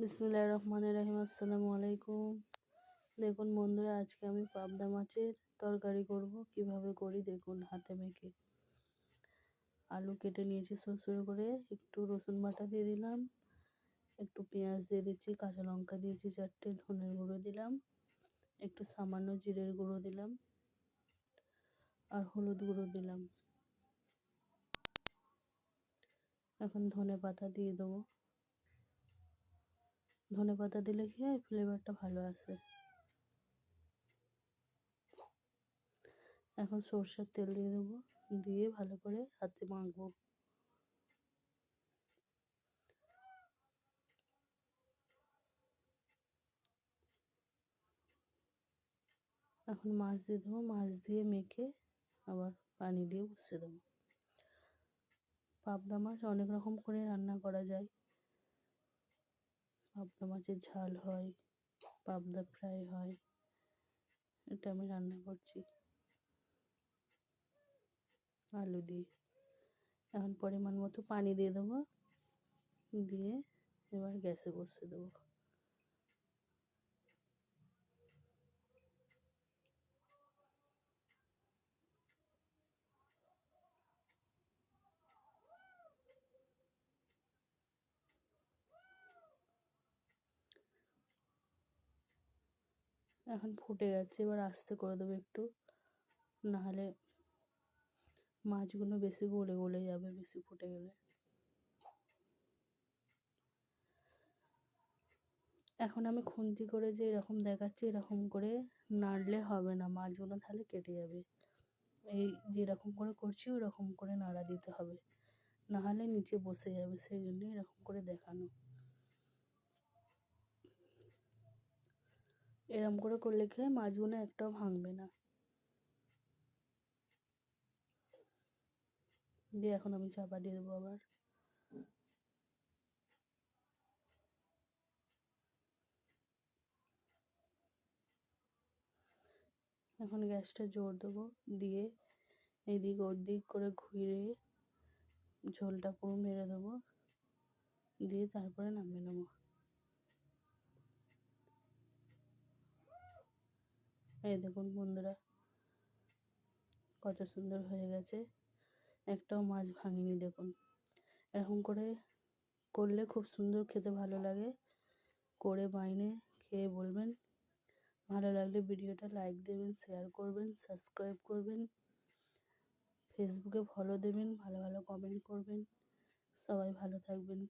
বিসমুল্লাহ রহমান রাহিম, আসসালামু আলাইকুম। দেখুন বন্ধুরা, আজকে আমি পাবদা মাছের তরকারি করব। কীভাবে করি দেখুন হাতে মেখে। আলু কেটে নিয়েছি সরু করে। একটু রসুন বাটা দিয়ে দিলাম। একটু পেঁয়াজ দিয়ে দিচ্ছি, কাঁচা লঙ্কা দিয়েছি চারটে, ধনের গুঁড়ো দিলাম। একটু সামান্য জিরের গুঁড়ো দিলাম। আর হলুদ গুঁড়ো দিলাম। এখন ধনে পাতা দিয়ে দেবো। ধনে পাতা দিলে কি হয়? ফ্লেভারটা ভালো আসে। এখন সর্ষের তেল দিয়ে দেবো। দিয়ে ভালো করে হাতে মাখবো। এখন মাছ দিয়ে দেবো। মাছ দিয়ে মেখে আবার পানি দিয়ে বসে দেবো। পাবদা মাছ অনেক রকম করে রান্না করা যায়। পাবদা মাছের ঝাল হয়, পাবদা ফ্রাই হয়, এটা আমি রান্না করছি। আলু দিয়ে। এখন পরিমাণ মতো পানি দিয়ে দেবো। দিয়ে এবার গ্যাসে বসিয়ে দেবো। এখন ফুটে যাচ্ছে, এবার আস্তে করে দেবো একটু। নাহলে মাছগুলো বেশি গলে গলে যাবে, বেশি ফুটে গেলে। এখন আমি খুন্তি করে যে এরকম দেখাচ্ছি, এরকম করে নাড়লে হবে না, মাছগুলো তাহলে কেটে যাবে। এই যেরকম করে করছি, ওরকম করে নাড়া দিতে হবে। নাহলে নিচে বসে যাবে, সেই জন্য এরকম করে দেখানো। এরম করে করলে কি হয়? মাছগুলো একটাও ভাঙবে না। দিয়ে এখন আমি চাপা দিয়ে দেবো আবার। এখন গ্যাসটা জোর দেবো দিয়ে এদিক ওদিক করে ঘুরিয়ে ঝোলটা পুরো মেরে দেবো। দিয়ে তারপরে নামিয়ে নেব। এই দেখুন বন্ধুরা, কত সুন্দর হয়ে গেছে। একটাও মাছ ভাঙিনি দেখুন। এরকম করে করলে খুব সুন্দর খেতে ভালো লাগে। করে বাইনে খেয়ে বলবেন। ভালো লাগলে ভিডিওটা লাইক দেবেন, শেয়ার করবেন, সাবস্ক্রাইব করবেন, ফেসবুকে ফলো দেবেন, ভালো ভালো কমেন্ট করবেন। সবাই ভালো থাকবেন।